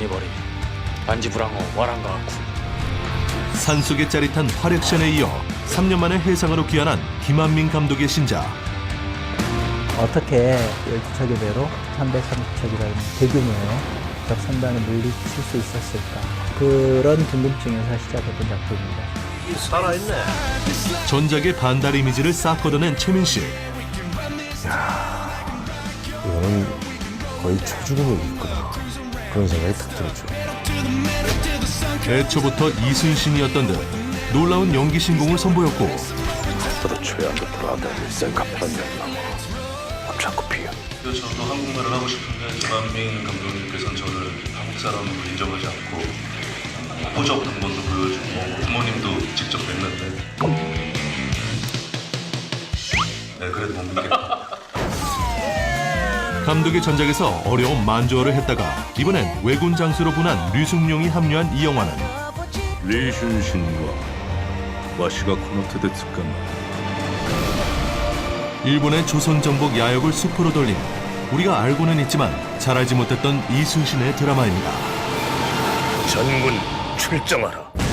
미니버리 반지부랑어 와랑가쿠 산속의 짜릿한 활액션에 이어 3년 만에 해상으로 귀환한 김한민 감독의 신작. 어떻게 12척의 배로 330척이라는 대규모의 적 선단을 물리칠 수 있었을까? 그런 궁금증에서 시작했던 작품입니다. 전작의 반달 이미지를 싹 걷어낸 최민 씨. 이거는 거의 초죽음이 있구나 그런 생각이 딱 들었죠. 애초부터 이순신이었던 듯 놀라운 연기 신공을 선보였고 최악의 불안을 생각하는 마음으로 자꾸. 그래서 저도 한국말을 하고 싶은데 김한민 감독님께서는 저를 한국 사람으로 인정하지 않고 호적 등본도 보여주고 뭐 부모님도 직접 뵀는데 네 그래도 못 믿겠다 감독의 전작에서 어려운 만조어를 했다가 이번엔 왜군 장수로 분한 류승룡이 합류한 이 영화는 리슌신과 와시가 코노테데 특감 일본의 조선 정복 야역을 숲으로 돌린 우리가 알고는 있지만 잘 알지 못했던 이순신의 드라마입니다. 전군 출정하라.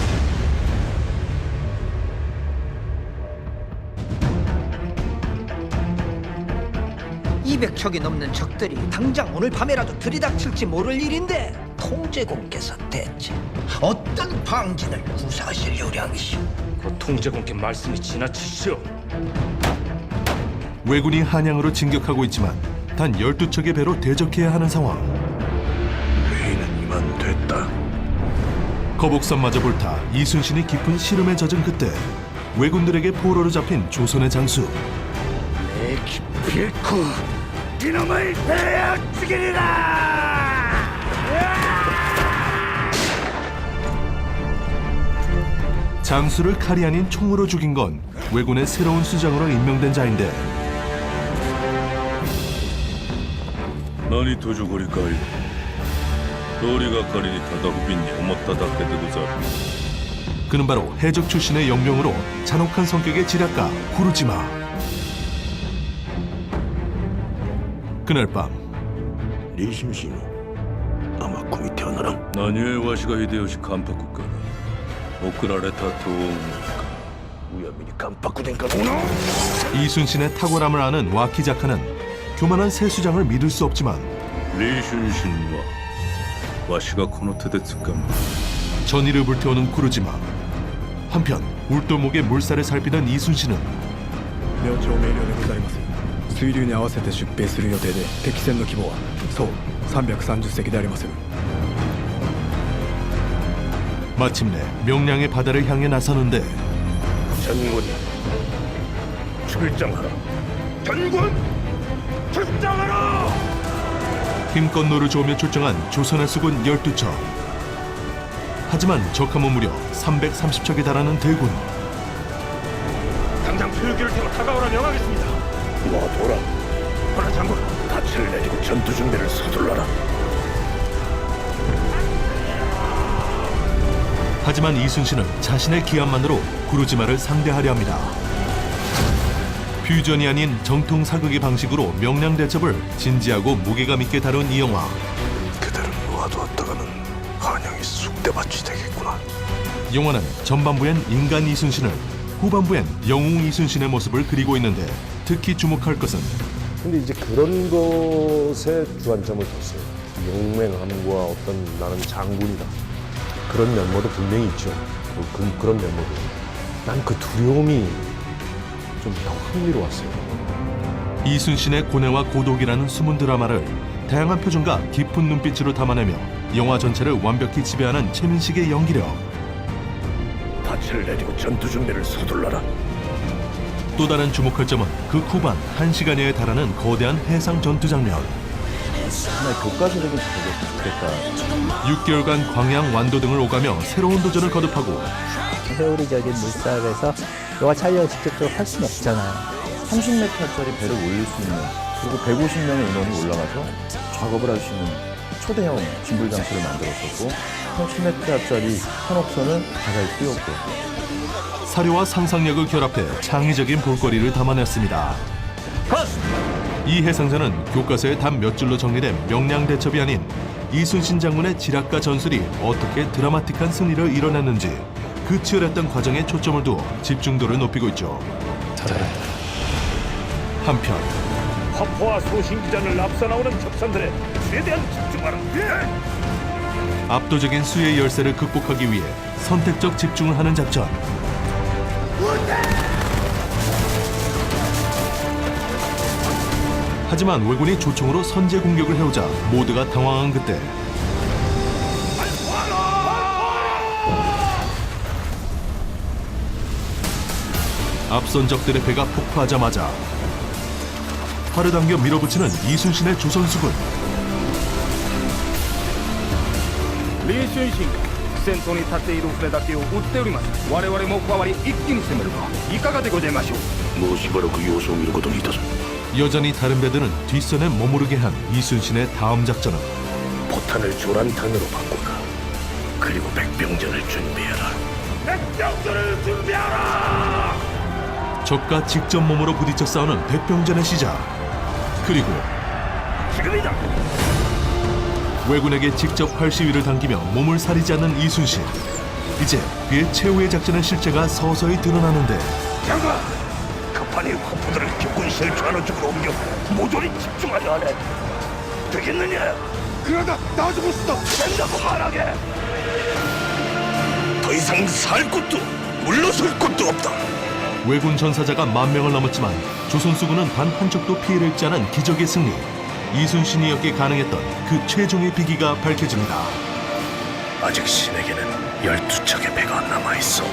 200척이 넘는 적들이 당장 오늘 밤에라도 들이닥칠지 모를 일인데 통제공께서 대체 어떤 방진을 구사하실 요량이시오 그 통제공께 말씀이 지나치시오 왜군이 한양으로 진격하고 있지만 단 12척의 배로 대적해야 하는 상황. 회의는 이만 됐다. 거북선마저 불타 이순신이 깊은 시름에 젖은 그때 왜군들에게 포로로 잡힌 조선의 장수 내 기필코 이놈을 배야 죽이리라. 장수를 칼이 아닌 총으로 죽인 건 왜군의 새로운 수장으로 임명된 자인데 何とじょこりかい通りがかりにただ不憫に思っただけでござる 그는 바로 해적 출신의 영명으로 잔혹한 성격의 지략가 후르지마 그날 밤 李信氏の天子見てはならん。何故わしが秀吉関白から送られたと思うかうやみに関白殿下の 이순신의 탁월함을 아는 와키자카는 교만한 새 수장을 믿을 수 없지만 李春心はわしがこの手で掴む 전의를 불태우는 구르지마 한편 울도목의 물살을 살피던 이순신은 明朝命令でございます 水流に合わせて出兵する予定で敵船の規模はそう330隻でありまする 마침내 명량의 바다를 향해 나서는데 전군 출정하라. 전군 출정하라. 힘껏 노를 저으며 출정한 조선의 수군 12척 하지만 적함은 무려 330척에 달하는 대군 당장 필기를 태워 다가오라 명하겠습니다 모아둬라. 허나 장군 닻을 내리고 전투 준비를 서둘러라. 하지만 이순신은 자신의 기함만으로 구르지마를 상대하려 합니다. 퓨전이 아닌 정통 사극의 방식으로 명량 대첩을 진지하고 무게감 있게 다룬 이 영화. 그대를 모아두었다가는 한양이 쑥대밭이 되겠구나. 영화는 전반부엔 인간 이순신을 후반부엔 영웅 이순신의 모습을 그리고 있는데 특히 주목할 것은 근데 이제 그런 것에 주안점을 뒀어요. 용맹함과 어떤 나는 장군이다. 그런 면모도 분명히 있죠. 그, 그, 그런 면모도. 난 그 두려움이 좀 흥미로웠어요. 이순신의 고뇌와 고독이라는 숨은 드라마를 다양한 표정과 깊은 눈빛으로 담아내며 영화 전체를 완벽히 지배하는 최민식의 연기력 닻을 내리고 전투 준비를 서둘러라. 또 다른 주목할 점은 그 후반 1시간여에 달하는 거대한 해상 전투 장면 정말 교과서적인 작품이 좋겠다. 6개월간 광양 완도 등을 오가며 새로운 도전을 거듭하고 회오리 젖은 물살에서 영화 촬영을 직접적으로 할 수는 없잖아요. 30m짜리 배를 올릴 수 있는 그리고 150명의 인원이 올라가서 작업을 할 수 있는 초대형 진불 장소를 만들었었고 30m짜리 현옥선을 바다에 띄웠고 사료와 상상력을 결합해 창의적인 볼거리를 담아냈습니다. 이 해상전은 교과서에 단 몇 줄로 정리된 명량 대첩이 아닌 이순신 장군의 지략과 전술이 어떻게 드라마틱한 승리를 이뤄냈는지 그 치열했던 과정에 초점을 두어 집중도를 높이고 있죠. 한편 화포와 소신기전을 앞서 나오는 적산들에 최대한 집중하라. 압도적인 수의 열세를 극복하기 위해 선택적 집중을 하는 작전. 하지만 왜군이 조총으로 선제 공격을 해오자 모두가 당황한 그때 앞선 적들의 배가 폭파하자마자 팔을 당겨 밀어붙이는 이순신의 조선수군 李春心先頭に立っている船だけを撃っております我々も加わり一気に攻めるかいかがでございましょうもうしばらく様子を見ることにいたす 여전히 다른 배들은 뒷선에 머무르게 한 이순신의 다음 작전은 포탄을 조란탄으로 바꾸라 그리고 백병전을 준비해라 백병전을 준비하라 적과 직접 몸으로 부딪혀 싸우는 백병전의 시작. 그리고 지금이다 왜군에게 직접 활시위를 당기며 몸을 사리지 않는 이순신. 이제 그의 최후의 작전의 실체가 서서히 드러나는데. 장관 급하니 화포들을 적군 실추하는 쪽으로 옮겨 모조리 집중하려 하네. 되겠느냐? 그러다 놔두고 싶다 된다고 말하게. 더 이상 살 곳도 물러설 곳도 없다. 왜군 전사자가 만 명을 넘었지만 조선 수군은 단 한 척도 피해를 입지 않은 기적의 승리. 이순신이었기에 가능했던 그 최종의 비기가 밝혀집니다. 아직 신에게는 열두 척의 배가 남아 있어